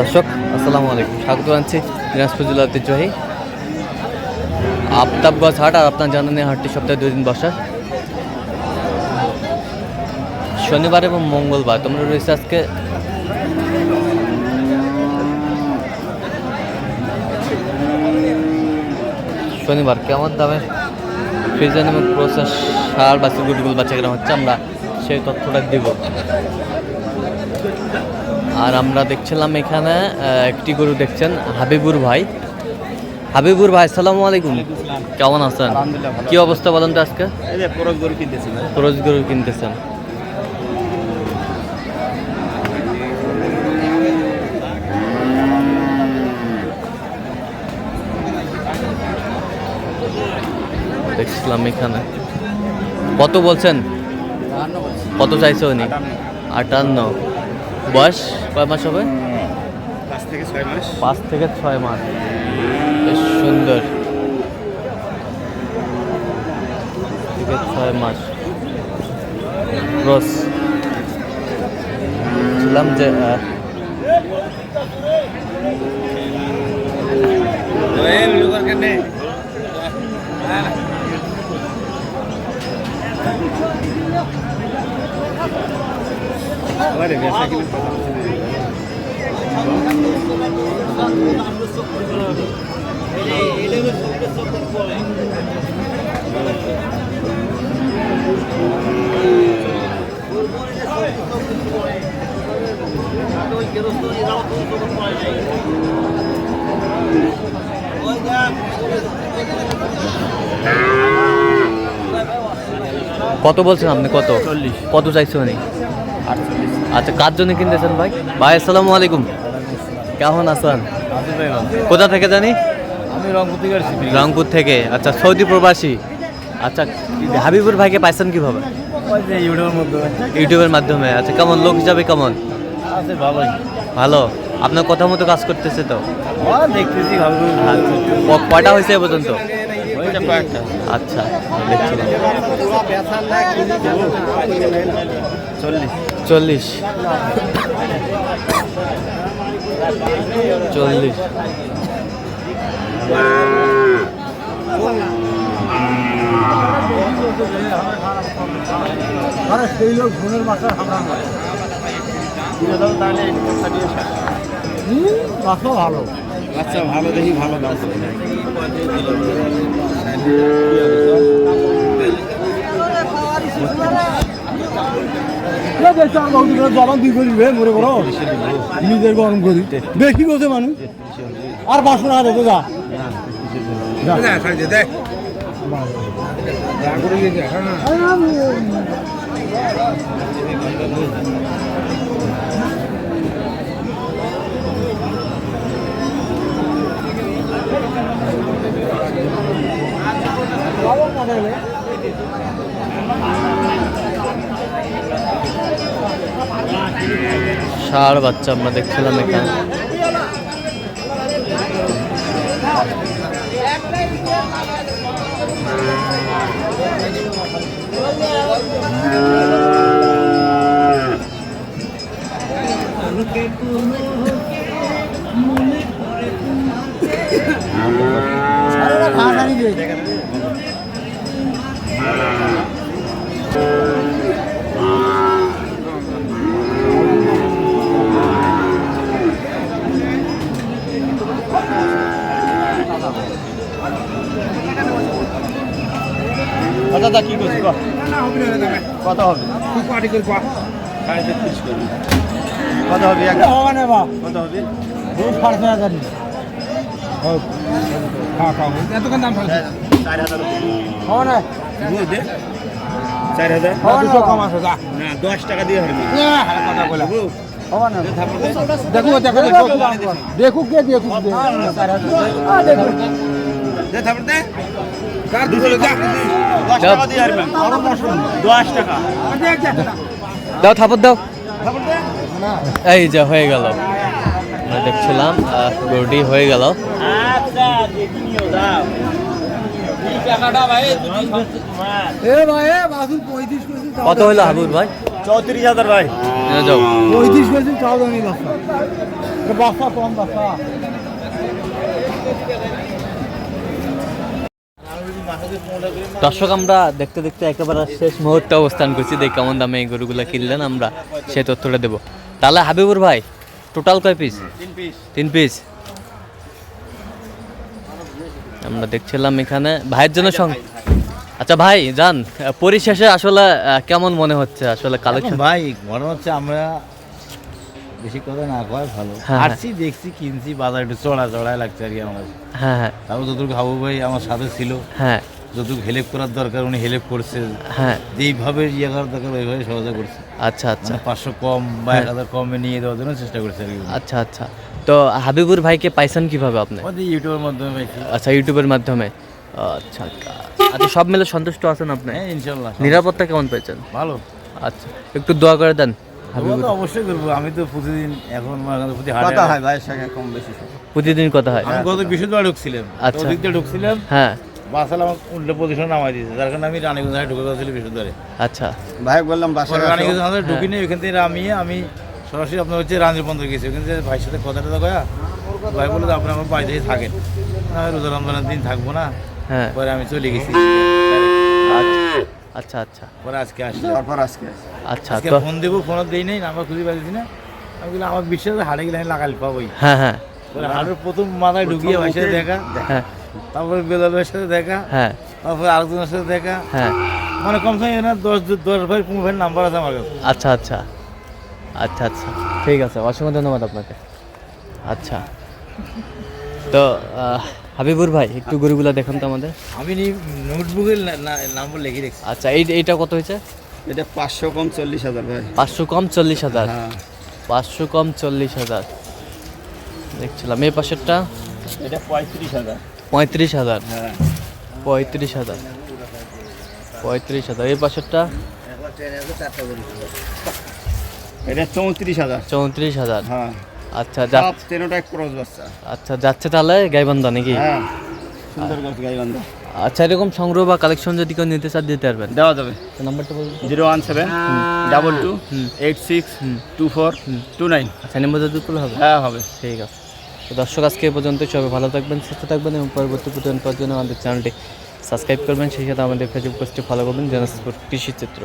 দর্শক, আসসালামু আলাইকুম। স্বাগত জানাচ্ছি দিনাজপুর জেলা ঐতিহ্যবাহী আফতাবগঞ্জ হাট আর আপনার জানেন এই হাটটি সপ্তাহে দুই দিন বসা। শনিবার এবং মঙ্গলবার তোমরা রয়েছে আজকে। শনিবার কেমন দামে ফ্রিজেন এবং প্রসেস সার বা সিগুটগুলো বাচ্চা কেনা হচ্ছে, আমরা সেই তথ্যটা দিব। আর আমরা দেখছিলাম এখানে একটি গরু দেখছেন হাবিবুর ভাই। হাবিবুর ভাই আসসালামু আলাইকুম। কেমন আছেন? কি অবস্থা বলেন তো আজকে? পরশ গরু কিনতেছি ভাই। গরু কিনতেছেন। দেখছিলাম এখানে। কত বলছেন? কত চাইছে উনি? আটান্ন। বয়স কয় মাস হবে? পাঁচ থেকে ছয় মাস। পাঁচ থেকে ছয় মাস। বেশ সুন্দর। থেকে ছয় মাস। ক্রস ছিলাম যে আরে কত বলছেন আপনি? কত? চল্লিশ। কত চাইছে উনি? আটচল্লিশ আচ্ছা কার জন্য কিনতেছেন ভাই? ভাই আসসালামু আলাইকুম। কেমন আছেন? কোথা থেকে জানি? আমি রংপুর থেকে। রংপুর থেকে আচ্ছা সৌদি প্রবাসী। আচ্ছা হাবিবুর ভাইকে পাইছেন কীভাবে? ইউটিউবের মধ্যে ইউটিউবের মাধ্যমে। আচ্ছা কেমন? লোক হিসাবে কেমন? ভালোই। ভালো। আপনার কথা মতো কাজ করতেছে তো? দেখতেছি কয়টা হয়েছে এ পর্যন্ত? আচ্ছা দেখছিলাম চল্লিশ। চল্লিশ। সেই লোক ভালো। আচ্ছা ভালো দেখি ভালো দাম। জবান দুই করি মরে করো? নিজের গরম করি। বেশি করছে মানুষ? আর টাকা দেখো যা। যা। আরে। ষাঁড় বাচ্চা আমরা দেখছিলাম এখানে। আরে ওরা ঘাস আনি দে। আচ্ছা দা কি করছি কত হবে খুব পার্টি করে কত কত হবে এটা হবে না বা কত হবে। বহুত সাড়ে ছয় হাজার। চার হাজার। কম আছে যা না দশ টাকা দিয়ে হবে কথা বলে। দেখো দেখো দেখো। দেখুক কে দেখুক। দে থাপড় দে। দাও। থাপড় দাও। এই যে হয়ে গেল। আমরা দেখছিলাম গরুটি হয়ে গেল। আচ্ছা কত হলো হাবুর ভাই? চৌত্রিশ হাজার ভাই। যাও। পঁয়ত্রিশ দামি বাচ্চা এটা কম বাচ্চা। দর্শক আমরা দেখতে দেখতে একেবারে শেষ মুহূর্তে অবস্থান করছি। দেখ কেমন দামে এই গরুগুলো কিনলেন আমরা সেই তথ্যটা দেবো। তাহলে হাবিবুর ভাই টোটাল কয় পিস তিন পিস আমরা দেখছিলাম এখানে ভাইয়ের জন্য সং আচ্ছা ভাই যান পরিশেষে আসলে কেমন মনে হচ্ছে আসলে কালেকশন ভাই মনে হচ্ছে আমরা বেশি কথা না কয় ভালো। হ্যাঁ। আসছি দেখছি কিনছি বাজার একটু চড়া চড়াই লাগছে আর কি আমার। হ্যাঁ হ্যাঁ। তারপর যতটুকু হাবু ভাই আমার সাথে ছিল হ্যাঁ। যতটুকু হেল্প করার দরকার উনি হেল্প করছে। হ্যাঁ। যেইভাবে ইয়ে করার দরকার ওইভাবে সহযোগিতা করছে। আচ্ছা আচ্ছা। মানে পাঁচশো কম বা এক হাজার কমে নিয়ে দেওয়ার জন্য চেষ্টা করছে আর কি আচ্ছা আচ্ছা। তো হাবিবুর ভাইকে পাইছেন কীভাবে আপনি? ইউটিউবের মাধ্যমে পাইছি। আচ্ছা ইউটিউবের মাধ্যমে। আচ্ছা আচ্ছা। সব মিলে সন্তুষ্ট আছেন আপনি? হ্যাঁ ইনশাল্লাহ নিরাপত্তা কেমন পেয়েছেন ভালো। আচ্ছা একটু দোয়া করে দেন। ওগুলো তো অবশ্যই করব আমি তো প্রতিদিন এখন প্রতি কথা হয় ভাইয়ের সঙ্গে কম বেশি। প্রতিদিন কথা হয়। আমি গত বৃহস্পতিবার ঢুকছিলাম আচ্ছা। ওদিক দিয়ে ঢুকছিলাম। হ্যাঁ। বাসাল আমার উল্টো পজিশন নামাই দিয়েছে যার কারণে আমি রানীগঞ্জ হাটে ঢুকে গেছিলাম বৃহস্পতিবারে। আচ্ছা। ভাই বললাম বাসায় পরে রানীগঞ্জ হাটে ঢুকি ওইখান থেকে নামিয়ে আমি সরাসরি আপনার হচ্ছে রানীর পন্থ গেছি থেকে ভাইয়ের সাথে কথা টথা কয়া ভাই বলে যে আপনি আমার বাড়িতেই থাকেন। আমি রোজা রমজানের দিন থাকব না। হ্যাঁ। পরে আমি চলে গেছি। আচ্ছা। আচ্ছা আচ্ছা। পরে আজকে আসছি। তারপর আজকে আচ্ছা আজকে তো ফোন দেবো ফোনও দেই নাই নাম্বার খুঁজে পাইছি না। আমি বললাম আমার বিশ্বাস হাটে গেলে আমি পাবোই। হ্যাঁ হ্যাঁ। হাটের প্রথম মাথায় ঢুকিয়ে ভাইয়ের সাথে দেখা। হ্যাঁ। তারপরে বেলাল সাথে দেখা। হ্যাঁ। তারপরে আরেকজনের সাথে দেখা। হ্যাঁ। মানে কমসে কম এখানে দশ দশ ভাই পনেরো ভাইয়ের নাম্বার আছে আমার কাছে। আচ্ছা আচ্ছা। আচ্ছা আচ্ছা। ঠিক আছে অসংখ্য ধন্যবাদ আপনাকে। আচ্ছা। তো আহ, হাবিবুর ভাই একটু গরুগুলো দেখুন তো আমাদের। আমি নি নোটবুকের নাম্বার লিখে রেখেছি। আচ্ছা এই এইটা কত হয়েছে? এটা পাঁচশো কম চল্লিশ হাজার ভাই। পাঁচশো কম চল্লিশ হাজার? হ্যাঁ। পাঁচশো কম চল্লিশ হাজার। দেখছিলাম এই পাশেরটা? এটা পঁয়ত্রিশ হাজার। পঁয়ত্রিশ হাজার? হ্যাঁ। পঁয়ত্রিশ হাজার। পঁয়ত্রিশ হাজার। এই পাশেরটা? এটা চৌত্রিশ হাজার। চৌত্রিশ হাজার। হ্যাঁ। আচ্ছা সব ক্রস বাচ্চা। আচ্ছা যাচ্ছে তাহলে গাইবান্ধা নাকি? হ্যাঁ গাইবান্ধা। আচ্ছা এরকম সংগ্রহ বা কালেকশন যদি কেউ নিতে চান দিতে পারবেন। দেওয়া যাবে। তো নাম্বারটা বলুন। Zero one seven double two eight six two four two nine. আচ্ছা নেম্বার যদি হবে? হ্যাঁ হবে। ঠিক আছে। তো দর্শক আজকে এ পর্যন্ত সবাই ভালো থাকবেন সুস্থ থাকবেন এবং পরবর্তী প্রতিদিন পাওয়ার জন্য আমাদের চ্যানেলটি সাবস্ক্রাইব করবেন। সেই সাথে আমাদের ফেসবুক পেজটি ফলো করবেন জেনাসপুর কৃষি চিত্র